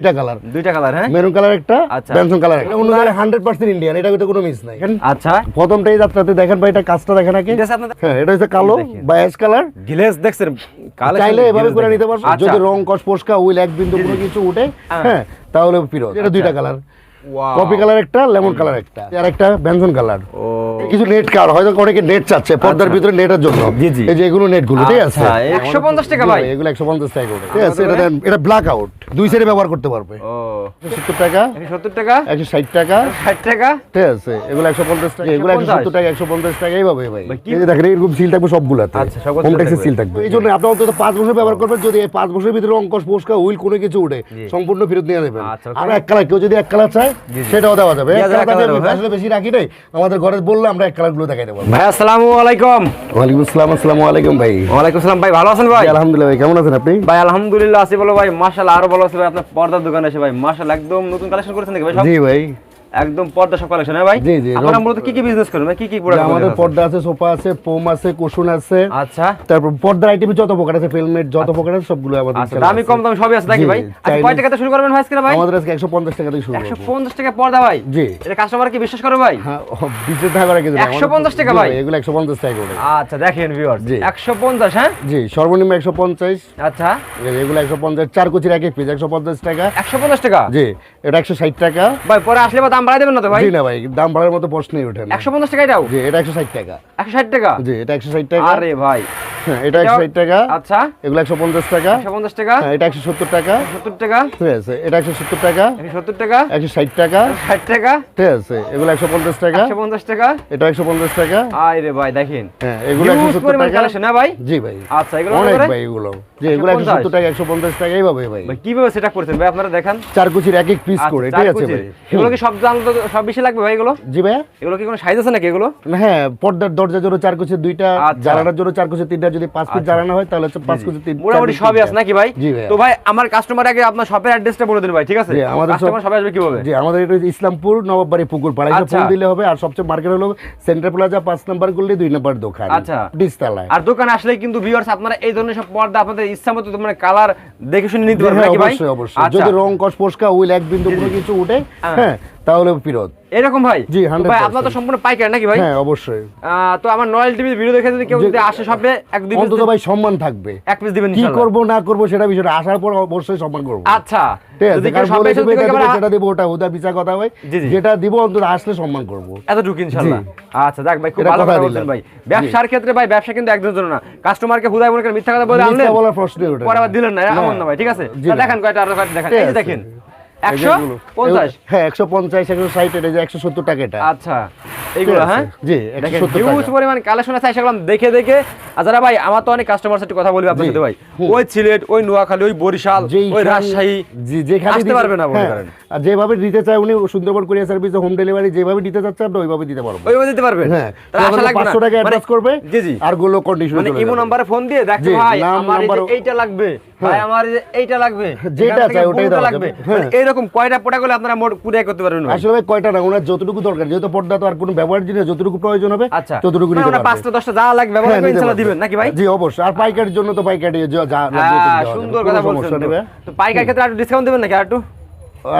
দুইটা কালার দুইটা কালার হ্যাঁ? মেরুন কালার একটা আচ্ছা। কালার একটা। অনুযায়ী হান্ড্রেড পার্সেন্ট ইন্ডিয়ান এটা কিন্তু কোনো মিস নাই। আচ্ছা। প্রথমটাই যাত্রাতে দেখেন ভাই এটা কাজটা দেখেন আগে এটা হ্যাঁ এটা হচ্ছে কালো বা অ্যাশ কালার গ্লেজ দেখছেন কালো চাইলে এভাবে করে নিতে পারব আচ্ছা। যদি রং কস পোস্কা উইল এক বিন্দু কোনো কিছু উঠে হ্যাঁ। হ্যাঁ তাহলে পিরোজ এটা দুইটা কালার Wow. কপি কালার একটা লেমন কালার একটা আর একটা বেনসন কালার কিছু নেট কালার হয়তো অনেকে নেট চাচ্ছে পর্দার আচ্ছা। ভিতরে নেটের জন্য। জি, জি। এই যে এগুলো নেটগুলো ঠিক আছে? আচ্ছা, 150 টাকা ভাই? এগুলো একশো পঞ্চাশ টাকা করে ঠিক আছে? এটা দেন- এটা ব্ল্যাক আউট দুই সাইডে ব্যবহার করতে পারবে। ও। সত্তর টাকা সত্তর টাকা? একশো ষাট টাকা। ষাট টাকা? ঠিক আছে এগুলো একশো পঞ্চাশ টাকা এগুলো একশো সত্তর টাকা একশো পঞ্চাশ টাকা এইভাবে ভাই। এই যে দেখেন এরকম সিল থাকবে সবগুলাতে। আচ্ছা, সবগুলো হোম থাকবে। সিল থাকবে। এই জন্য আপনি অন্তত পাঁচ বছর ব্যবহার করবেন যদি এই পাঁচ বছরের ভিতরে অঙ্কশ পোস্কা উইল কোনো কিছু উঠে সম্পূর্ণ ফেরত নিয়ে নেবেন। আচ্ছা, আর এক কালার কেউ যদি এক কালার চায়। সেটাও দেওয়া যাবে। আসলে বেশি রাখি নাই আমাদের ঘরে বললে আমরা এক কালারগুলো দেখাই দেবো। ভাই আসসালামু আলাইকুম। ওয়ালাইকুম আসসালাম আসসালামু আলাইকুম ভাই। ওয়ালাইকুম আসসালাম ভাই ভালো আছেন ভাই? আলহামদুলিল্লাহ ভাই কেমন আছেন আপনি? ভাই আলহামদুলিল্লাহ আছি বলো ভাই। মাশাআল্লাহ আরও ভালো আছে ভাই আপনার পর্দার দোকানে এসে ভাই। মাশাআল্লাহ একদম নতুন কালেকশন করেছেন নাকি ভাই জি ভাই। একদম পর্দা সব কালেকশন হ্যাঁ ভাই? জি, জি, আপনারা মূলত কি কি বিজনেস করেন ভাই? কি কি প্রোডাক্ট আমাদের পর্দা আছে সোফা আছে পোম আছে কুশন আছে। আচ্ছা। তারপর পর্দার আইটেম যত প্রকার আছে ফিল্মেট যত প্রকার আছে সবগুলো আমাদের আচ্ছা দামি কম দামি সবই আছে নাকি ভাই? আচ্ছা কয় টাকাতে শুরু করবেন ভাই আজকে ভাই? আমাদের আজকে একশো পঞ্চাশ টাকা থেকে শুরু একশো করব পঞ্চাশ টাকা পর্দা ভাই? জি। এটা কাস্টমার কি বিশ্বাস করে ভাই? হ্যাঁ বিশেষ টাকা করে কিন্তু 150 টাকা ভাই? এগুলো একশো পঞ্চাশ টাকা করে। আচ্ছা দেখেন ভিউয়ার্স জি। একশো পঞ্চাশ হ্যাঁ? জি সর্বনিম্ন একশো পঞ্চাশ। আচ্ছা। এগুলো একশো পঞ্চাশ চার কুচির এক পিস একশো পঞ্চাশ টাকা। একশো পঞ্চাশ টাকা? জি এটা একশো ষাট টাকা। ভাই পরে আসলে দাম বাড়াই দেবেন না তো ভাই? জি না ভাই দাম বাড়ার মতো প্রশ্নই ওঠে না। একশো পঞ্চাশ টাকা এটাও জি এটা একশো ষাট টাকা। একশো ষাট টাকা? জি এটা একশো ষাট টাকা। আরে ভাই। হ্যাঁ এটা একশো ষাট টাকা। আচ্ছা। এগুলো একশো পঞ্চাশ টাকা। একশো পঞ্চাশ টাকা? হ্যাঁ এটা একশো সত্তর টাকা। সত্তর টাকা? ঠিক আছে এটা একশো সত্তর টাকা। একশো সত্তর টাকা? একশো ষাট টাকা। ষাট টাকা? ঠিক আছে এগুলো একশো পঞ্চাশ টাকা। একশো পঞ্চাশ টাকা? এটা একশো পঞ্চাশ টাকা। আরে ভাই দেখেন। হ্যাঁ এগুলো একশো Huge সত্তর পরিমাণ টাকা। কালেকশন হ্যাঁ ভাই? জি ভাই। আচ্ছা এগুলো অনেক ভাই এগুলো। যে এগুলো একশো 150 সত্তর টাকা একশো পঞ্চাশ টাকা এইভাবে ভাই। ভাই কীভাবে সেটা করছেন ভাই আপনারা দেখান? চার কুচির এক এক পিস করে ঠিক আছে ভাই। এগুলো কি সব দাম সব বেশি লাগবে ভাই এগুলো? জি ভাইয়া। এগুলো কি কোনো সাইজ আছে নাকি এগুলো? হ্যাঁ পর্দার দরজার জন্য চার কুচির দুইটা আচ্ছা। জানালার জন্য চার কুচির তিনটা যদি পাঁচ পিস আচ্ছা। জানানো হয় তাহলে হচ্ছে পাঁচ কুচির তিন মোটামুটি সবই আছে নাকি ভাই? জি ভাইয়া। তো ভাই আমার কাস্টমার আগে আপনার শপের অ্যাড্রেসটা বলে দিন ভাই ঠিক আছে? আমাদের কাস্টমার সবাই আসবে কীভাবে? জি আমাদের এটা ইসলামপুর নবাববাড়ি পুকুর পাড়া এটা। ফোন দিলে হবে আর সবচেয়ে মার্কেট হলো সেন্টার প্লাজা পাঁচ নাম্বার করলে দুই নাম্বার দোকান। আচ্ছা। আর দোকানে আসলে কিন্তু ভিউয়ার্স আপনারা এই ধরনের সব পর্দা আপনাদের ইচ্ছা মতো মানে কালার দেখে শুনে নিতে পারবেন হ্যাঁ নাকি ভাই? অবশ্যই অবশ্যই। যদি রং কস পোস্কা উইল এক বিন্দু কোনো কিছু উঠে হ্যাঁ। তাহলে ফিরত। এরকম ভাই? জি, ভাই 100% আপনার তো সম্পূর্ণ পাইকারি নাকি ভাই? হ্যাঁ অবশ্যই। তো আমার নয়েল টিভি ভিডিও দেখে যদি কেউ যদি আসে শপে এক দুই piece অন্তত ভাই সম্মান থাকবে। এক পিস দিবেন কি করব না করব সেটা বিষয়টা আসার পর অবশ্যই সম্মান করব। আচ্ছা। ঠিক আছে যদি কেউ কারণ বলে দিবে কেউ দিবো, ওটা ওটা বিচার কথা ভাই। যেটা দিব অন্তত আসলে সম্মান করব। এতটুকু ইনশাল্লাহ। আচ্ছা দেখ ভাই খুব ভালো কথা বলছেন ভাই। ব্যবসার ক্ষেত্রে ভাই ব্যবসা কিন্তু একদম জন্য না। কাস্টমারকে হুদায় মনে করেন মিথ্যা কথা বলে আনলেন মিথ্যা বলার প্রশ্নই ওঠে পরে আবার দিলেন না। এমন না ভাই ঠিক আছে। দেখান কয়টা আরও দেখান। এই দেখেন। এই একশো যেগুলো। পঞ্চাশ? হ্যাঁ একশো পঞ্চাশ একশো ষাট এটা একশো সত্তর টাকা এটা। আচ্ছা এইগুলো হ্যাঁ? জি, হিউজ পরিমাণ কালেকশন আছে সেগুলো আমি দেখে দেখে। আর যারা ভাই আমার তো অনেক কাস্টমার সাথে কথা বলবি আপনার সাথে ভাই। ওই সিলেট ওই নোয়াখালী ওই বরিশাল ওই রাজশাহী জি যেখানে আসতে পারবে না বলতে হ্যাঁ, আর যেভাবে দিতে চায় উনি সুন্দরবন কুরিয়ার সার্ভিসে হোম ডেলিভারি যেভাবে দিতে চাচ্ছে আমরা ওইভাবে দিতে পারব। ওইভাবে দিতে পারবেন? হ্যাঁ আশা লাগবে না? পাঁচশো টাকা মানে- অ্যাডভান্স করবে জি জি। আরগুলো কন্ডিশন মানে ইমো নাম্বারে ফোন দিয়ে দেখো ভাই আমার এইটা লাগবে। ভাই হ্যাঁ। আমার এইটা লাগবে। যেটা চাই ওটাই লাগবে। মানে কয়টা পোটা করলে আপনারা মোট কুরিয়ার করতে পারবেন আসলে ভাই কয়টা না? ওনার যতটুকু দরকার। যেহেতু পর্দা তো আর কোনো ব্যবহার জিনিস যতটুকু প্রয়োজন হবে আচ্ছা। ততটুকু মানে নিতে পারবেন পাঁচটা দশটা যা লাগবে ব্যবহার হ্যাঁ, করে ইনশাআল্লাহ দিবেন নাকি ভাই? জি অবশ্যই। আর পাইকারের জন্য তো পাইকারি যা যা লাগবে। সুন্দর কথা বলছেন তো। পাইকার ক্ষেত্রে আর ডিসকাউন্ট দিবেন নাকি আর একটু?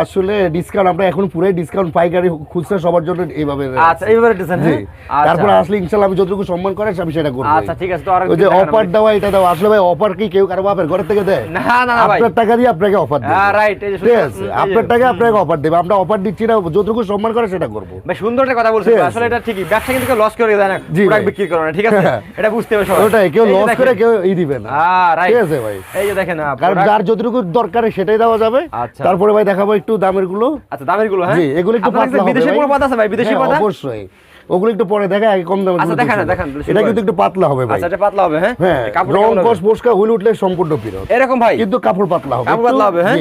আসলে ডিসকাউন্ট আমরা এখন পুরাই ডিসকাউন্ট পাইকারি খুচরা সবার জন্য এইভাবে আচ্ছা এইভাবে জি। হ্যাঁ? তারপরে আচ্ছা আসলে ইনশাআল্লাহ আমি যতটুকু সম্মান করে আমি সেটা করব। আচ্ছা ঠিক আছে তো আর যে অফার দেওয়া এটা দেওয়া। আসলে ভাই অফার কি কেউ কারও বাপের ঘর থেকে দেয়? না না ভাই। আপনার টাকা দিয়ে আপনাকে অফার দেবে। হ্যাঁ, right, এই যে ঠিক আছে আপনার টাকা আপনাকে অফার দেবে। আমরা অফার দিচ্ছি না যতটুকু সম্মান করে সেটা করব। ভাই সুন্দর একটা কথা বলছেন। আসলে এটা ঠিকই। ব্যবসা কিন্তু লস করে দেয় না। প্রোডাক্ট বিক্রি করে না ঠিক আছে? হ্যাঁ। এটা বুঝতে হবে সবাই। ওটাই কেউ লস করে কেউ ই দিবে না। হ্যাঁ রাইট ঠিক আছে ভাই। এই যে দেখেন কারণ যার যতটুকু দরকার সেটাই দেওয়া যাবে। আচ্ছা। তারপরে ভাই দেখাবো একটু দামেরগুলো আচ্ছা দামেরগুলো হ্যাঁ? জি এগুলো একটু পাতলা হবে বিদেশি। কোনো পাতা আছে ভাই? বিদেশি হ্যাঁ, পাতা? অবশ্যই। ওগুলো একটু পরে দেখা আগে কম দামের আচ্ছা, গুলো দেখান না। দেখান, এটা কিন্তু একটু পাতলা হবে ভাই। আচ্ছা এটা পাতলা হবে হ্যাঁ? হ্যাঁ কাপড় রং? কস পোস্কা হুইল উঠলে সম্পূর্ণ ফিরত এরকম ভাই? কিন্তু কাপড় পাতলা হবে। কাপড় পাতলা হবে, হ্যাঁ?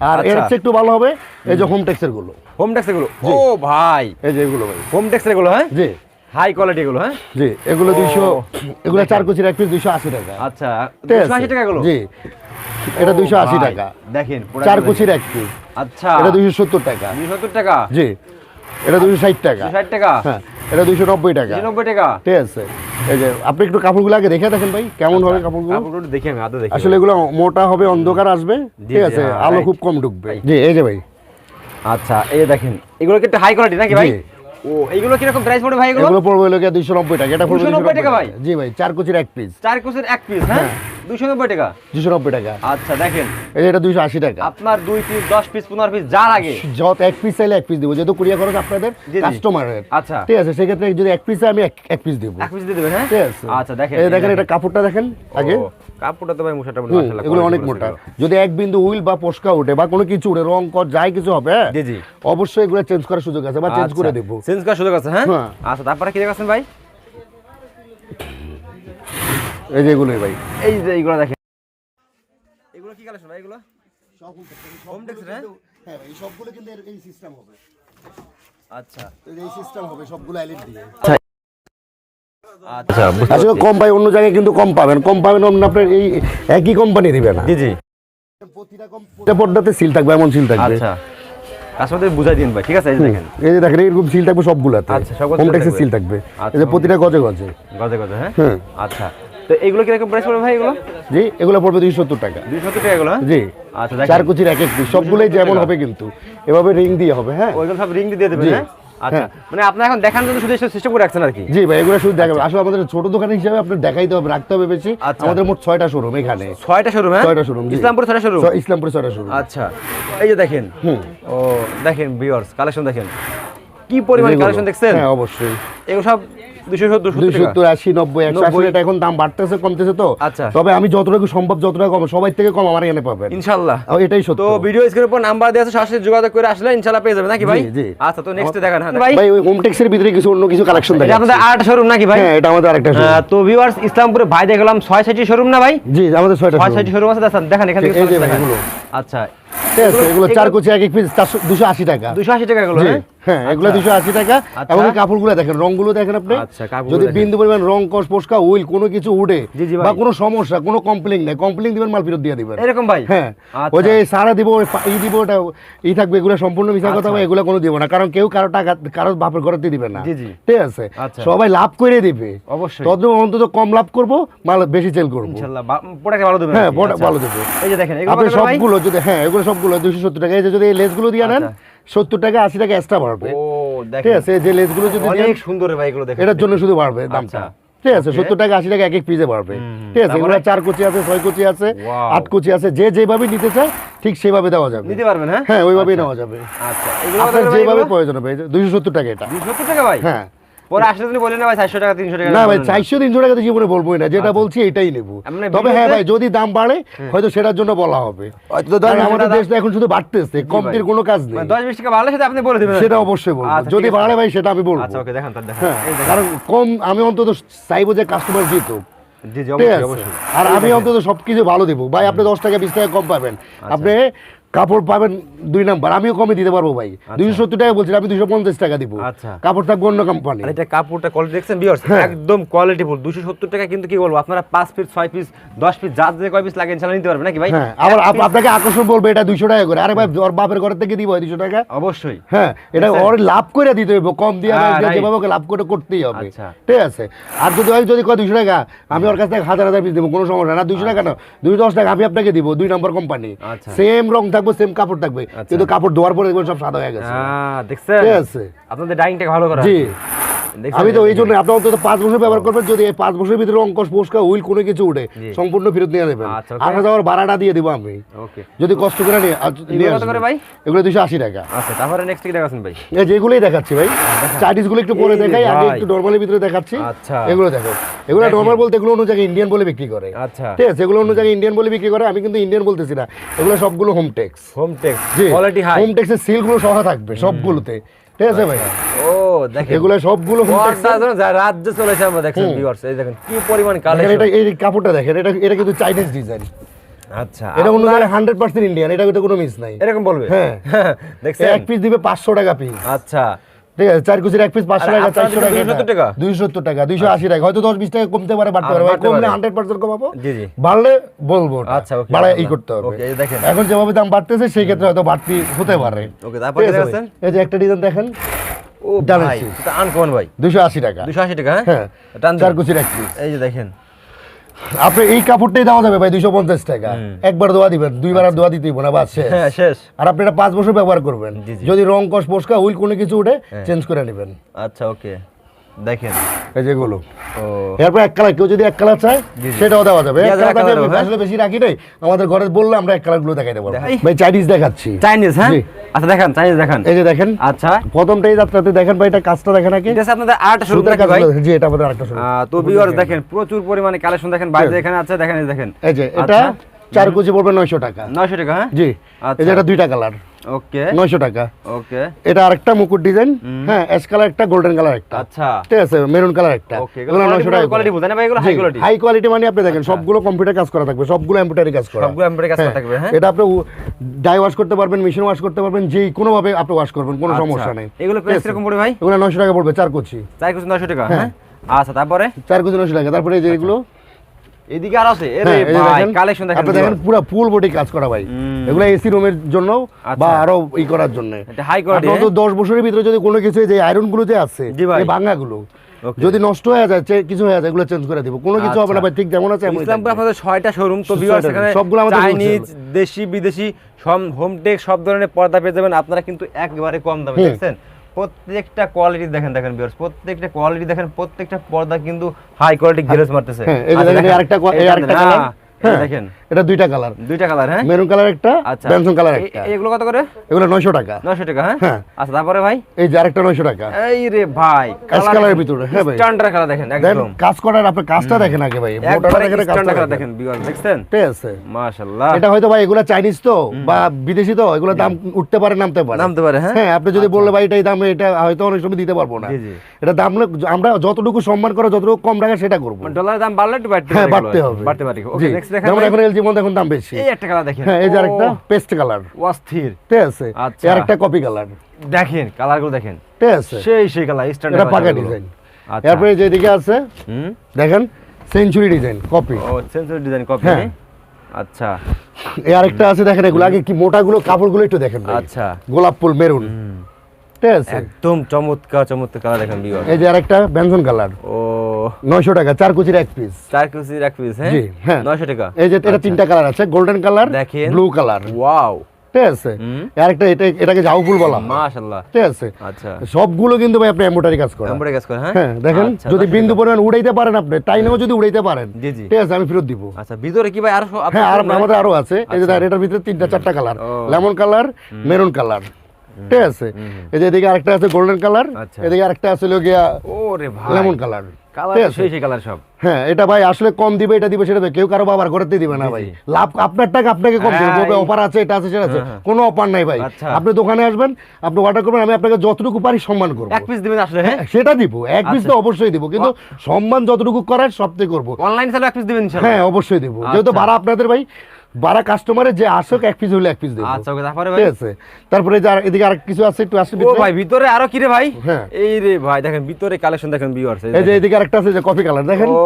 আর- এর আচ্ছা। চেয়ে একটু ভালো হবে এই যে হোম। টেক্সেরগুলো হোম টেক্সগুলো ও ভাই। এই যে এগুলো ভাই। হোম টেক্সগুলো হ্যাঁ? জি। হাই কোয়ালিটি এগুলো হ্যাঁ? জি এগুলো ও। দুইশো এগুলো চার কুচির এক পিস দুইশো আশি টাকা। আচ্ছা ঠিক আছে? দুশো আশি টাকা এগুলো? জি। এটা দুইশো আশি টাকা। দেখেন চার কুচির। এক পিস। আচ্ছা। এটা দুইশো সত্তর টাকা। সত্তর টাকা? জি। এটা দুইশো ষাট টাকা। ষাট টাকা? হ্যাঁ এটা দুইশো নব্বই টাকা। নব্বই টাকা? ঠিক আছে। এই যে আপনি একটু কাপড়গুলো আগে দেখে দেখেন ভাই কেমন হবে কাপড়গুলো? একটু আমি আদৌ দেখি আসলে এগুলো মোটা হবে অন্ধকার আসবে ঠিক আছে হ্যাঁ, আলো খুব কম ঢুকবে। জি এই যে ভাই। আচ্ছা এই দেখেন এগুলো কি একটু হাই কোয়ালিটি নাকি ভাই। ও এগুলো কীরকম প্রাইস পড়ে ভাই এগুলো? এগুলো পড়বে হলো গিয়ে দুইশো নব্বই টাকা এটা পড়বে 290 টাকা ভাই? জি ভাই চার কুচির এক পিস চার কোষের এক পিস হ্যাঁ। দুশো নব্বই টাকা? দুশো নব্বই টাকা। আচ্ছা দেখেন। এই এটা দুইশো আশি টাকা। আপনার দুই পিস দশ পিস পনেরো পিস যা লাগে যত এক পিস চাইলে এক পিস দিব। যেহেতু কুরিয়া খরচ আপনাদের জি, জি। কাস্টমারের আচ্ছা। ঠিক আছে সেক্ষেত্রে যদি এক পিস আমি এক- এক পিস দিব। এক পিস দিয়ে দেবেন হ্যাঁ? ঠিক আছে। আচ্ছা দেখেন এই দেখেন এটা কাপড়টা দেখেন আগে। কাপড়টা তো ভাই এগুলো অনেক মোটা। যদি এক বিন্দু উইল বা পোস্কা উঠে বা কোনো কিছু উঠে রং কর যাই কিছু হবে হ্যাঁ, জি জি। অবশ্যই এগুলো চেঞ্জ করার সুযোগ আছে বা চেঞ্জ করে দেবো। চেঞ্জ করার সুযোগ আছে হ্যাঁ? হ্যাঁ। আচ্ছা তারপরে কি দেখাচ্ছেন ভাই? এই যে এগুলোই ভাই। এই যে এইগুলো দেখেন। এগুলো কি কালেকশন ভাই এগুলো? হোম টেক্স হ্যাঁ ভাই সবগুলো কিন্তু এই সিস্টেম হবে। আচ্ছা। এই সিস্টেম হবে সবগুলো এলইডি দিয়ে। আচ্ছা। আসলে কম পাই অন্য জায়গায় কিন্তু কম পাবেন। কম পাবেন অন্য আপনার এই একই কোম্পানি দিবে না। জি জি। প্রতিটা পর্দাতে সিল থাকবে এমন সিল থাকবে। আচ্ছা। কাস্টমারদের বুঝাই দিন ভাই ঠিক আছে? এই যে দেখেন। এই যে দেখেন এরকম সিল থাকবে সবগুলাতে। আচ্ছা। সিল থাকবে। আচ্ছা, এই যে প্রতিটা গজে গজে। গজে গজে হ্যাঁ? হ্যাঁ আচ্ছা। তো এগুলো কীরকম প্রাইস পড়বে ভাই এগুলো? জি এগুলো পড়বে দুইশো সত্তর টাকা। দুই সত্তর টাকা এগুলো? হ্যাঁ? জি আচ্ছা চার কুচির এক এক পিস সবগুলোই যেমন হবে কিন্তু এভাবে রিং দিয়ে হবে হ্যাঁ? ওইগুলো সব রিং দিয়ে দেবেন হ্যাঁ? আচ্ছা মানে আপনি এখন দেখান জন্য শুধু সিস্টেম করে রাখছেন আর কি? জি ভাই এগুলো শুধু দেখাবে। আসলে আমাদের ছোট দোকান হিসাবে আপনার দেখাইতে হবে রাখতে হবে বেশি। আচ্ছা। আমাদের মোট ছয়টা শোরুম এখানে। ছয়টা শোরুম হ্যাঁ? ছয়টা জি। ইসলামপুর ছয়টা শোরুম ইসলামপুরে ছয়টা শোরুম আচ্ছা এই যে দেখেন। হুম। ও দেখেন ভিউয়ার্স কালেকশন দেখেন। কি পরিমাণ কালেকশন দেখছেন? হ্যাঁ অবশ্যই। এগুলো সব দুশো সত্তর দুই সত্তর টাকা। সত্তর আশি নব্বই একশো আশি নব্বই। এটা এখন দাম বাড়তেছে কমতেছে তো। তবে আমি যতটুকু সম্ভব যতটুকু কম সবাই থেকে কম আমার এখানে পাবেন। ইনশাল্লাহ। এটাই সত্য। তো ভিডিও স্ক্রিনের উপর নাম্বার দেওয়া আছে সরাসরি যোগাযোগ করে আসলে ইনশাল্লাহ পেয়ে যাবেন নাকি ভাই? জি, জি। আচ্ছা তো নেক্সট দেখান ভাই। ভাই ওই হোম টেক্সের ভিতরে কিছু অন্য কিছু কালেকশন আপনাদের আট শোরুম নাকি ভাই? হ্যাঁ এটা আমাদের আরেকটা showroom। তো ভিউয়ার্স ইসলামপুরে ভাই দেখলাম ছয় সাইটি শোরুম না ভাই? জি আমাদের ছয়টা ছয় showroom। সাইটি শোরুম আছে দেখান এখান আচ্ছা। এগুলো চার কুচি এক এক পিস দুশো আশি টাকা। দুশো আশি টাকা এগুলো হ্যাঁ? এগুলো দুশো আশি টাকা। এবং কাপড়গুলো দেখেন রংগুলো দেখেন আপনি। যদি বিন্দু পরিমাণ রং কস পোস্কা উইল কোনো কিছু উঠে জি, জি ভাই। বা কোনো সমস্যা কোনো কমপ্লেন নেই। কমপ্লেন দিবেন মাল ফেরত দিয়ে দিবেন। এরকম ভাই? হ্যাঁ। ওই যে সারা দিব ই দিব ওটা ই থাকবে এগুলো সম্পূর্ণ মিশা কথা। হবে এগুলো কোনো দিব না। কারণ কেউ কারও টাকা কারও বাপের ঘরে দিয়ে দিবে না। ঠিক আছে? আচ্ছা। সবাই লাভ করে দিবে। অবশ্যই। তত অন্তত কম লাভ করব মাল বেশি সেল করব। ভালো হ্যাঁ আচ্ছা। ভালো দেবে। এই যে দেখেন আপনি কত করে ভাই? সবগুলো যদি হ্যাঁ এগুলো সবগুলো দুশো সত্তর টাকা। এই যে যদি এই লেসগুলো দিয়ে নেন আচ্ছা। সত্তর টাকা আশি টাকা এক্সট্রা বাড়বে। ঠিক আছে যে লেসগুলো যদি অনেক সুন্দর ভাই এগুলো এটার জন্য শুধু বাড়বে দামটা। আচ্ছা। ঠিক আছে সত্তর টাকা আশি টাকা এক এক পিসে বাড়বে। ঠিক আছে এগুলো চার কুচি আছে ছয় কুচি আছে আট কুচি আছে যে যেভাবে নিতে চায় ঠিক সেভাবে দেওয়া যাবে। নিতে পারবেন হ্যাঁ? হ্যাঁ ওইভাবেই নেওয়া যাবে। আচ্ছা এগুলো যেভাবে প্রয়োজন হবে দুইশো সত্তর টাকা এটা। 270 টাকা ভাই? হ্যাঁ। পরে আসলে তুমি বলেন না ভাই 400 টাকা 300 টাকা না ভাই বলেন না। চারশো তিনশো টাকা তো জীবনে বলবোই না যেটা বলছি এটাই নেব। তবে হ্যাঁ ভাই যদি দাম বাড়ে হয়তো সেটার জন্য বলা হবে। হয়তো তো আমাদের টাকা- এখন শুধু বাড়তেছে কমতির কোনো কাজ নেই। 10 20 টাকা বাড়লে সেটা আপনি বলে দিবেন। সেটা অবশ্যই বলব। আচ্ছা, যদি বাড়ে ভাই সেটা আমি বলব। আচ্ছা ওকে দেখান তার দেখান। হ্যাঁ। কারণ কম আমি অন্তত চাইব যে কাস্টমার জিতুক। আর আমি অন্তত সবকিছু ভালো দেবো। ভাই আপনি দশ টাকা বিশ টাকা কম পাবেন। আচ্ছা। আপনি কাপড় পাবেন দুই নাম্বার। আমিও কমে দিতে পারব ভাই। দুইশো সত্তর টাকা বলছি আমি দুইশো পঞ্চাশ টাকা দিব। আচ্ছা। কাপড় থাকবে অন্য কোম্পানি এটা কাপড়টা কোয়ালিটি দেখছেন ভিউয়ার্স হ্যাঁ। একদম কোয়ালিটিফুল 270 টাকা কিন্তু কি বলব আপনারা 5 পিস 6 পিস 10 পিস যা যে কয় পিস লাগে ইনশাআল্লাহ নিতে পারবেন নাকি ভাই? হ্যাঁ আবার আপনাকে আকর্ষণ বলবে এটা দুইশো টাকা করে। আরে ভাই ওর বাপের ঘর থেকে দিব দুইশো টাকা? অবশ্যই। হ্যাঁ এটা ওর লাভ করে দিতে হবে কম দিয়ে হ্যাঁ. যেভাবে লাভ করে করতেই হবে। আচ্ছা। ঠিক আছে। আর যদি ওই যদি কয় দুইশো টাকা আমি ওর কাছ থেকে হাজার হাজার পিস দেবো কোনো সমস্যা না। দুইশো টাকা না দুইশো দশ টাকা আমি আপনাকে দিব দুই নম্বর কোম্পানি আচ্ছা। সেম রং থাকবে সেম কাপড় থাকবে। আচ্ছা। কিন্তু কাপড় ধোয়ার পরে দেখবেন সব সাদা হয়ে গেছে। হ্যাঁ দেখছেন? ঠিক আছে। আপনাদের ডাইনিংটা ভালো করা জি? আমি তো এই জন্য আপনি অন্তত পাঁচ বছর ব্যবহার করবেন যদি এই পাঁচ বছরের ভিতরে অঙ্কশ পোস্কা উইল কোনো কিছু উঠে সম্পূর্ণ ফেরত নিয়ে নেবেন। আচ্ছা. আসা যাওয়ার ভাড়াটা দিয়ে দেবো আমি। যদি কষ্ট করে নিয়ে। ভাই? এগুলো দুশো আশি টাকা। আচ্ছা তারপরে নেক্সট কি দেখাচ্ছেন ভাই? যেগুলোই দেখাচ্ছি ভাই। চাইনিজগুলো একটু পরে দেখাই আগে একটু নর্মালের ভিতরে দেখাচ্ছি। আচ্ছা। এগুলো দেখো। এগুলো নর্মাল বলতে এগুলো অন্য জায়গায় ইন্ডিয়ান বলে বিক্রি করে। আচ্ছা। ঠিক আছে? এগুলো অন্য জায়গায় ইন্ডিয়ান বলে বিক্রি করে আমি কিন্তু ইন্ডিয়ান বলতেছি না। এগুলো সবগুলো home tex home tex quality high home টেক্সের সিলগুলো সহ থাকবে সবগুলোতে। ঠিক আছে ভাই? ও দেখেন। এগুলো সবগুলো হোম টেক্স বর্ষা যেন যা রাজ্য চলেছে আমরা দেখছেন ভিউয়ার্স এই দেখেন কি পরিমাণ কালেকশন এটা এই কাপড়টা দেখেন এটা এটা কিন্তু চাইনিজ ডিজাইন আচ্ছা এটা অন্য জায়গায় হান্ড্রেড পার্সেন্ট ইন্ডিয়ান এটা কিন্তু কোনো মিস নাই। এরকম বলবে? হ্যাঁ। দেখছেন? এক পিস দিবে পাঁচশো টাকা পিস আচ্ছা। ঠিক আছে চার কুচির এক পিস পাঁচশো টাকা চারশো টাকা। দুইশো সত্তর টাকা দুইশো আশি টাকা। হয়তো দশ বিশ টাকা কমতে পারে বাড়তে পারে। কমলে হান্ড্রেড পার্সেন্ট কমাবো। জি জি। বাড়লে বলব। আচ্ছা, বাড়ায় ই করতে হবে। এখন যেভাবে দাম বাড়তেছে সেই ক্ষেত্রে হয়তো বাড়তি হতে পারে। ওকে তারপরে? এই যে একটা ডিজাইন দেখেন। ও ভাই আনকমন ভাই। দুশো আশি টাকা। দুশো আশি টাকা হ্যাঁ? হ্যাঁ। চার এই যে দেখেন। আপনি এই কাপড়টাই দেওয়া যাবে ভাই দুইশো পঞ্চাশ টাকা। একবার দোয়া দিবেন দুইবার আর দোয়া দিতে হইব না বাস শেষ। হ্যাঁ আর আপনি এটা পাঁচ বছর ব্যবহার করবেন। যদি রং কস পোস্কা হুইল কোনো কিছু উঠে চেঞ্জ করে নেবেন। আচ্ছা ওকে। দেখেন। এই যেগুলো এরপর এক কালার কেউ যদি এক কালার চায়। সেটাও দেওয়া যাবে। হ্যাঁ। আসলে বেশি রাখি নাই আমাদের ঘরে বললে আমরা এক কালারগুলো দেখাই দেবো। ভাই চাইনিজ দেখাচ্ছি। চাইনিজ হ্যাঁ? আচ্ছা দেখান চাইনিজ দেখান। এই যে দেখেন আচ্ছা। প্রথমটাই যাত্রাতে দেখেন ভাই এটা কাজটা দেখেন আগে এটা আপনাদের আট শুরু নাকি কাজ ভাই। জি এটা আমাদের আরেকটা শুরু তো ভিউয়ার্স দেখেন প্রচুর পরিমাণে কালেকশন দেখেন বাইরে এখানে আছে দেখেন এই দেখেন। এই যে এটা আচ্ছা। চার কুচি পড়বে নয়শো টাকা। নয়শো টাকা হ্যাঁ? জি আচ্ছা। এটা দুইটা কালার ওকে। নয়শো টাকা। ওকে। এটা আরেকটা মুকুট ডিজাইন হ্যাঁ অ্যাশ কালার একটা গোল্ডেন কালার একটা। আচ্ছা। ঠিক আছে মেরুন কালার একটা। ওকে এগুলো নয়শো টাকা কোয়ালিটি বলতে না ভাই এগুলো হাই কোয়ালিটি হাই কোয়ালিটি মানে আপনি দেখেন সবগুলো কম্পিউটার কাজ করা থাকবে সবগুলো এমব্রয়ডারি কাজ করা। সবগুলো এমব্রয়ডারি কাজ করা থাকবে, হ্যাঁ? এটা আপনি ডাই ওয়াশ করতে পারবেন মেশিন ওয়াশ করতে পারবেন যে কোনো ভাবে আপনি ওয়াশ করবেন কোনো আচ্ছা। সমস্যা নেই। এগুলো প্রাইস কীরকম পড়বে ভাই? এগুলো নয়শো টাকা পড়বে চার কুচি। চার কুচি নয়শো টাকা হ্যাঁ। আচ্ছা তারপরে? চার কুচি নয়শো টাকা তারপরে এই যে এগুলো এদিকে আর আছে? এরে হ্যাঁ, ভাই কালেকশন দেখেন আপনি দেখেন পুরো ফুল বডি কাজ করা ভাই। এগুলো এসি রুমের জন্য বা আচ্ছা। আরও ই করার জন্য। এটা হাই কোয়ালিটি আপনার তো দশ বছরের ভিতরে যদি কোনো কিছু যে আয়রনগুলো যে আছে এই ভাঙাগুলো Okay. যদি নষ্ট হয়ে যায় কিছু হয়ে যায় এগুলো চেঞ্জ করে দিব। কোনো কিছু হবে না আচ্ছা। ভাই ঠিক যেমন আছে ইসলামপুর আপনাদের ছয়টা শোরুম তো ভিউয়ার্স এখানে সবগুলো আমাদের চাইনিজ দেশি বিদেশি সব হোমটেক সব ধরনের পর্দা পেয়ে যাবেন। আপনারা কিন্তু একবারে কম দামে হুম। দেখছেন? প্রত্যেকটা কোয়ালিটি দেখেন দেখেন ভিউয়ার্স প্রত্যেকটা কোয়ালিটি দেখেন প্রত্যেকটা পর্দা কিন্তু হাই কোয়ালিটি গ্লেজ মারতেছে। এই যে দেখেন আরেকটা আরেকটা দেখেন, হ্যাঁ, এটা হ্যাঁ দুইটা কালার। দুইটা কালার হ্যাঁ? মেরুন কালার একটা আচ্ছা। কালার একটা। এগুলো কত করে? এগুলো নয়শো টাকা। নয়শো টাকা হ্যাঁ? হ্যাঁ। আচ্ছা তারপরে ভাই? এই যে আরেকটা নয়শো টাকা। এই রে ভাই কালারের ভিতরে, হ্যাঁ ভাই। স্ট্যান্ডার্ড কালার দেখেন একদম। কাজ করার আপনি কাজটা দেখেন আগে ভাই মোটাটা দেখেন কাজটা কালার দেখেন। দেখছেন? ঠিক আছে। মাশাআল্লাহ। এটা হয়তো ভাই এগুলো চাইনিজ তো বা বিদেশি তো এগুলো দাম উঠতে পারে নামতে পারে। নামতে পারে হ্যাঁ? হ্যাঁ আপনি যদি বললে ভাই এটাই দাম এটা হয়তো অনেক সময় দিতে পারব না। এটা দাম আমরা যতটুকু সম্মান করা যতটুকু কম রাখা সেটা করব। ডলারের দাম বাড়লে একটু বাড়তে হ্যাঁ পারে বাড়তে হবে। বাড়তে পারে। ওকে নেক্সট দেখেন এখন মধ্যে এখন দাম বেশি। এই একটা কালার দেখেন। হ্যাঁ এই যে আরেকটা পেস্ট কালার অস্থির। ঠিক আছে? আচ্ছা। কপি কালার দেখেন কালারগুলো দেখেন। ঠিক আছে? সেই সেই কালার এটা পাকা ডিজাইন আচ্ছা। এরপরে যেদিকে আছে হুম? দেখেন সেঞ্চুরি ডিজাইন কপি ও সেন্সর ডিজাইন কপি। আচ্ছা। এই আরেকটা আছে দেখেন এগুলো। আগে কি মোটাগুলো কাপড়গুলো একটু দেখেন আচ্ছা। গোলাপ ফুল মেরুন। ঠিক আছে। একদম চমৎকার চমৎকার কালার দেখেন এই যে আরেকটা বেনসন কালার ও। নয়শো টাকা চার কুচির এক পিস চার কেজি এক পিস হ্যাঁ? জি, হ্যাঁ। নয়শো টাকা। এই যে এটা তিনটা কালার আছে গোল্ডেন কালার দেখেন। ব্লু কালার ওয়াও ঠিক আছে? আরেকটা এটা এটাকে ঝাউ ফুল বলা মাশাআল্লাহ। ঠিক আছে? আচ্ছা। সবগুলো কিন্তু ভাই আপনি এম্বোটারি কাজ করেন। এমব্রয়ডারি কাজ করে হ্যাঁ? হ্যাঁ দেখেন আচ্ছা, যদি বিন্দু পরিমাণ উড়াইতে পারেন আপনি টাইনেও যদি উড়াইতে পারেন। জি জি। ঠিক আছে আমি ফেরত দিব। আচ্ছা ভিতরে কি ভাই আরও হ্যাঁ আর আমাদের আরও আছে। এই যে আচ্ছা। এটার ভিতরে তিনটা চারটা colour lemon colour maroon colour ঠিক আছে। এই যে এদিকে আরেকটা আছে গোল্ডেন কালার আচ্ছা। এদিকে আরেকটা আছে হলো গিয়া ও ভাই। লেমন কালার কালার কালার সব। হ্যাঁ এটা ভাই আসলে কম দিবে এটা দিবে সেটা কেউ কারও বাবার ঘরেতে দিবে না ভাই। লাভ আপনার টাকা আপনাকে কম দিবে হ্যাঁ, অফার আছে এটা আছে সেটা আছে। হ্যাঁ, হ্যাঁ। কোনো অফার নাই ভাই। আচ্ছা। আপনি দোকানে আসবেন আপনি অর্ডার করবেন আমি আপনাকে যতটুকু পারি সম্মান করব। এক পিস দিবেন আসলে হ্যাঁ? সেটা দিব। এক পিস আচ্ছা। তো অবশ্যই দিব কিন্তু সম্মান যতটুকু করার সবটাই করব। অনলাইন এক পিস দিবেন ইনশাআল্লাহ হ্যাঁ অবশ্যই দিব। যেহেতু ভাড়া আপনাদের ভাই বারা কাস্টমারের যে আসুক এক পিস হলে এক পিস দেবো। আচ্ছা ওকে তারপরে ভাই? ঠিক আছে? তারপরে যে এদিকে আর কিছু আছে একটু আসলে ও ভাই ভিতরে আরও কি রে ভাই? হ্যাঁ। এই রে ভাই দেখেন ভিতরে কালেকশন দেখেন ভিউয়ার্স এই যে এদিকে আরেকটা আছে যে কফি কালার দেখেন? ও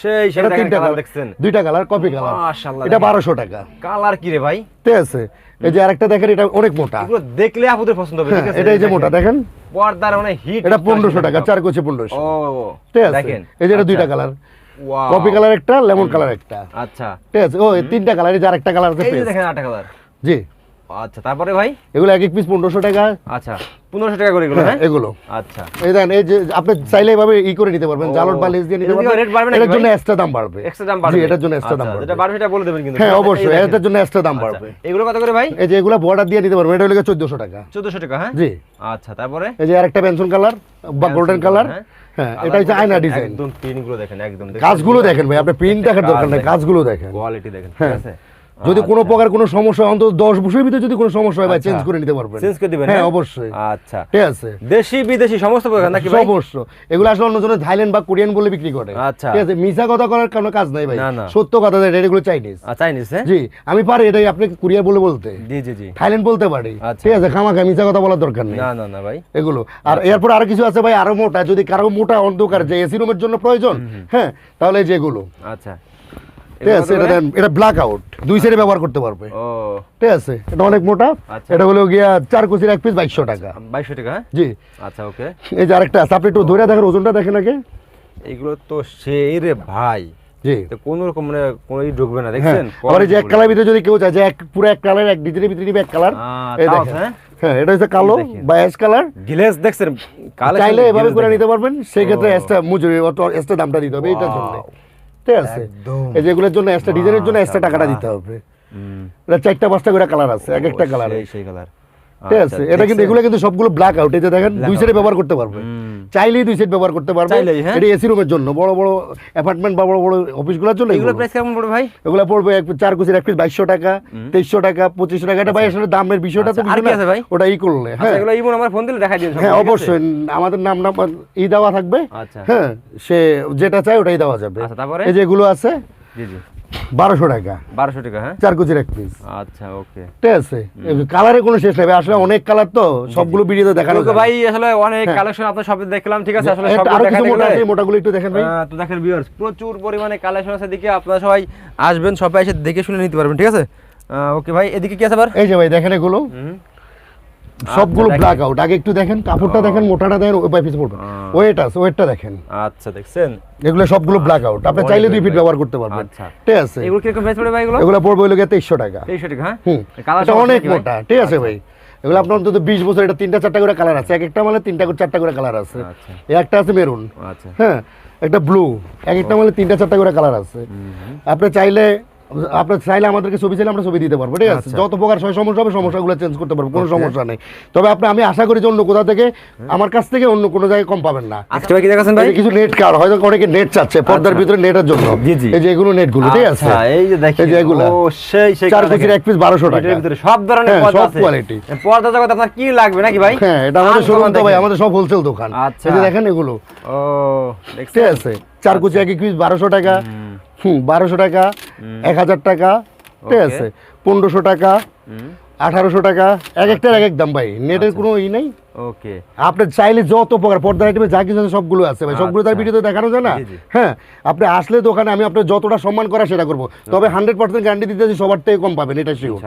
সেই দেখেন তিনটা কালার দেখছেন। দুইটা কালার কফি কালার মাশাআল্লাহ এটা দেখেন। বারোশো টাকা। কালার কি রে ভাই? ঠিক আছে? এই যে আরেকটা দেখেন এটা অনেক মোটা। এগুলো দেখলে আপনাদের পছন্দ হবে ঠিক হ্যাঁ আছে? এটা এই যে মোটা দেখেন? পর্দার অনেক হিট এটা পনেরোশো টাকা চার কোচে পনেরোশো। ও ঠিক আছে? দেখেন। এই যে এটা দুইটা আচ্ছা। কালার কফি কালার একটা লেমন কালার একটা। আচ্ছা। ঠিক আছে? ও তিনটা কালার এই যে আরেকটা কালার আছে এই যে দেখেন আটটা কালার জি। আচ্ছা তারপরে ভাই? এগুলো এক এক পিস পনেরোশো টাকা। আচ্ছা পনেরোশো টাকা করে এগুলো হ্যাঁ হ্যাঁ? এগুলো। আচ্ছা। এই দেন এই যে আপনি চাইলে এভাবে ই করে নিতে পারবেন জালট বা লেস দিয়ে নিতে পারবেন। rate বাড়বে নাকি এটার জন্য এক্সট্রা দাম বাড়বে। এক্সট্রা দাম জি বাড়বে এটার জন্য এক্সট্রা দাম আচ্ছা, বাড়বে। যেটা বাড়বে সেটা বলে দেবেন কিন্তু। হ্যাঁ অবশ্যই এটার জন্য এক্সট্রা দাম আচ্ছা, বাড়বে। এগুলো কত করে ভাই? এই যে এগুলো বর্ডার দিয়ে নিতে পারবেন এটা হলো চোদ্দশো টাকা। চোদ্দশো টাকা হ্যাঁ? জি। আচ্ছা তারপরে? এই যে আরেকটা পেনশন কালার বা গোল্ডেন কালার হ্যাঁ। এটা হচ্ছে আয়না ডিজাইন একদম প্রিন্টগুলো দেখেন একদম। কাজগুলো দেখেন ভাই আপনি প্রিন্ট দেখার দরকার নাই কাজগুলো দেখেন। কোয়ালিটি দেখেন ঠিক হ্যাঁ। আছে? যদি কোনো প্রকার কোনো সমস্যা অন্তত দশ বছরের ভিতরে যদি কোনো সমস্যা হয় ভাই আচ্ছা। চেঞ্জ করে নিতে পারবেন। চেঞ্জ করে দিবেন হ্যাঁ অবশ্যই। আচ্ছা। ঠিক আছে। দেশি বিদেশি সমস্ত প্রকার নাকি ভাই? অবশ্য এগুলো আসলে অন্যজনের থাইল্যান্ড বা কোরিয়ান বলে বিক্রি করে। আচ্ছা। ঠিক আছে মিছা কথা করার কোনো কাজ নাই ভাই। সত্য কথা দেয় এগুলো চাইনিজ চাইনিজ হ্যাঁ? জি আমি পারি এটাই আপনি কোরিয়া বলে বলতে। জি জি জি। থাইল্যান্ড বলতে পারি। আচ্ছা। ঠিক আছে খামাখা মিছা কথা বলার দরকার নেই। না না না ভাই। এগুলো। আর এরপর আরও কিছু আছে ভাই আরও মোটা। যদি কারও মোটা অন্ধকার যে এসি রুমের জন্য প্রয়োজন হ্যাঁ তাহলে এই যে এগুলো। আচ্ছা। ঠিক আছে এটা এটা ব্ল্যাক আউট দুই সাইডে ব্যবহার করতে পারবে। ও। ঠিক আছে এটা অনেক মোটা। এটা হলো গিয়া চার কুচির এক পিস বাইশশো টাকা। বাইশশো টাকা হ্যাঁ? জি। আচ্ছা ওকে এই যে আরেকটা আছে আপনি একটু ধরে দেখেন ওজনটা দেখেন আগে। এগুলো তো সেই রে ভাই। জি। তো রকম মানে কোনো ঢুকবে না হ্যাঁ। দেখছেন আবার যে এক কালার ভিতরে যদি কেউ চায় যে এক পুরো এক কালার এক ডিজাইনের ভিতরে নিবে এক কালার এই দেখেন। হ্যাঁ? এটা হচ্ছে কালো। বা অ্যাশ কালার দেখছেন চাইলে এভাবে করে নিতে পারবেন সেই ক্ষেত্রে মজুরি অত দামটা দিতে হবে এটার জন্য। Wow. ঠিক আছে। এই যেগুলোর জন্য এক্সট্রা ডিজাইনের জন্য এক্সট্রা টাকাটা দিতে হবে। চারটা পাঁচটা করে কালার আছে এক একটা কালার সেই কালার। ঠিক আছে এটা কিন্তু এগুলো কিন্তু সবগুলো ব্ল্যাক আউট দেখেন দুই ব্যবহার করতে পারবে। চাইলেই দুই সাইড ব্যবহার করতে পারবে? এটা এসি রুমের জন্য বড় বড় অ্যাপার্টমেন্ট বা বড় বড় অফিসগুলোর জন্য এগুলো প্রাইস কেমন পড়বে ভাই? এগুলো পড়বে এক চার কুচির এক পিস বাইশশো টাকা তেইশশো টাকা পঁচিশশো টাকা। এটা ভাই আসলে দামের বিষয়টা তো আচ্ছা, আর না, আছে ভাই? ওটা ই করলে আচ্ছা হ্যাঁ। এগুলো ইমন আমার ফোন দিলে দিন হ্যাঁ অবশ্যই। আমাদের নাম নাম ই দেওয়া থাকবে। আচ্ছা। হ্যাঁ সে যেটা চায় ওটাই দেওয়া যাবে। আচ্ছা, তারপরে? এই যেগুলো আছে। জি জি। বারোশো টাকা। বারোশো টাকা হ্যাঁ? চার কুচির এক পিস আচ্ছা ওকে। ঠিক আছে? কালারে কোনো শেষ নেই আসলে অনেক কালার তো সবগুলো ভিডিওতে দেখানো না। ভাই আসলে অনেক হ্যাঁ। কালেকশন আপনার সবে দেখলাম ঠিক আছে? আসলে একটা সব আরও কিছু মোটা গেলে- আছে? মোটাগুলো একটু দেখেন ভাই। তো দেখেন ভিউয়ার্স প্রচুর পরিমাণে কালেকশন আছে। দিকে আপনারা সবাই আসবেন সবাই এসে দেখে শুনে নিতে পারবেন ঠিক আছে? ওকে ভাই এদিকে কি আছে আবার? এই যে ভাই দেখেন এগুলো। সবগুলো আচ্ছা, ব্ল্যাক আউট আগে একটু দেখেন কাপড়টা দেখেন মোটাটা দেখেন ওই পিস পড়বে। ওয়েট আছে ওয়েটটা দেখেন। আচ্ছা দেখছেন? এগুলো সবগুলো ব্ল্যাক আউট আপনি চাইলে দুই ফিট ব্যবহার করতে পারবেন। আচ্ছা। ঠিক আছে। এগুলো কীরকম প্রাইস পড়বে ভাই এগুলো? এগুলো পড়বে হলো গিয়ে তেইশশো টাকা। তেইশশো টাকা হ্যাঁ? কালার অনেক মোটা। ঠিক আছে ভাই। এগুলো আপনার অন্তত বিশ বছর এটা তিনটা চারটা করে কালার আছে। এক একটা মানে তিনটা করে চারটা করে কালার আছে। আচ্ছা। একটা আছে মেরুন আচ্ছা। হ্যাঁ একটা ব্লু এক একটা মানে তিনটা চারটা করে কালার আছে। আপনি চাইলে আপনি চাইলে আমাদেরকে ছবি চাইলে আমরা ছবি দিতে পারব ঠিক আছে? আচ্ছা। যত প্রকার সব সমস্যা হবে সমস্যাগুলো চেঞ্জ করতে পারব কোনো সমস্যা নেই। তবে আপনি আমি আশা করি যে অন্য কোথা থেকে আমার কাছ থেকে অন্য কোনো জায়গায় কম পাবেন না। আজকে কি দেখাচ্ছেন ভাই? কিছু নেট কার হয়তো অনেকে নেট চাচ্ছে পর্দার আচ্ছা। ভিতরে নেটের জন্য। এই যে এগুলো নেটগুলো ঠিক আছে? আচ্ছা, এই যে দেখেন এই যে এগুলা। ও সেই সেই চার দেখেন। এক পিস টাকা। ভিতরে সব ধরনের হ্যাঁ, পর্দা সব quality। পর্দা আপনার কি লাগবে নাকি ভাই? হ্যাঁ এটা আমাদের শোরুম তো ভাই আমাদের সব হোলসেল দোকান। আচ্ছা। এই যে দেখেন এগুলো। ও ঠিক আছে? চার কুচি এক পিস বারোশো টাকা। হুম, বারোশো টাকা এক হাজার টাকা ঠিক আছে পনেরোশো টাকা আঠারোশো টাকা এক একটার এক এক দাম ভাই নেটের কোনো ই নেই? ওকে। আপনি চাইলে যত প্রকার পর্দার আইটেমে যা কিছু আছে সবগুলো আছে ভাই। সবগুলো তার আচ্ছা। ভিডিওতে দেখানো যায় না। হ্যাঁ আপনি আসলে দোকানে আমি আপনার যতটা সম্মান করা সেটা করব। তবে হান্ড্রেড পার্সেন্ট গ্যারান্টি দিতেছি সবার থেকে কম পাবেন এটা শিওর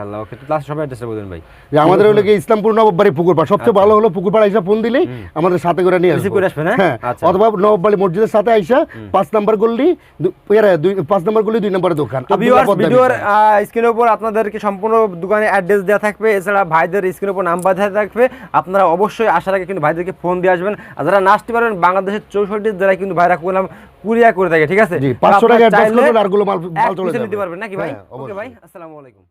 ভাই। যে আমাদের হলো ইসলামপুর পুকুরপাড়। সবচেয়ে ভালো হলো পুকুরপাড় আইসা ফোন দিলেই আমাদের সাথে করে নিয়ে আসব। হ্যাঁ? আচ্ছা। অথবা মসজিদের সাথে আইসা পাঁচ নাম্বার দুই পাঁচ নাম্বার গল্লি দুই নম্বরের দোকান। ভিডিওর স্ক্রিনের উপর আপনাদেরকে সম্পূর্ণ দোকানের অ্যাড্রেস দেওয়া থাকবে। এছাড়া ভাইদের স্ক্রিনের উপর নাম্বার দেওয়া থাকবে। আপনারা অবশ্যই আসার আগে কিন্তু ভাইদেরকে ফোন দিয়ে আসবেন। আর যারা না আসতে পারবেন বাংলাদেশের চৌষট্টি জেলায় কিন্তু ভাইরা করলাম কুরিয়া করে থাকে ঠিক আছে? পাঁচশো টাকা আরগুলো মাল- চলে নিতে পারবেন নাকি ভাই? হ্যাঁ, ওকে ভাই আসসালামু আলাইকুম।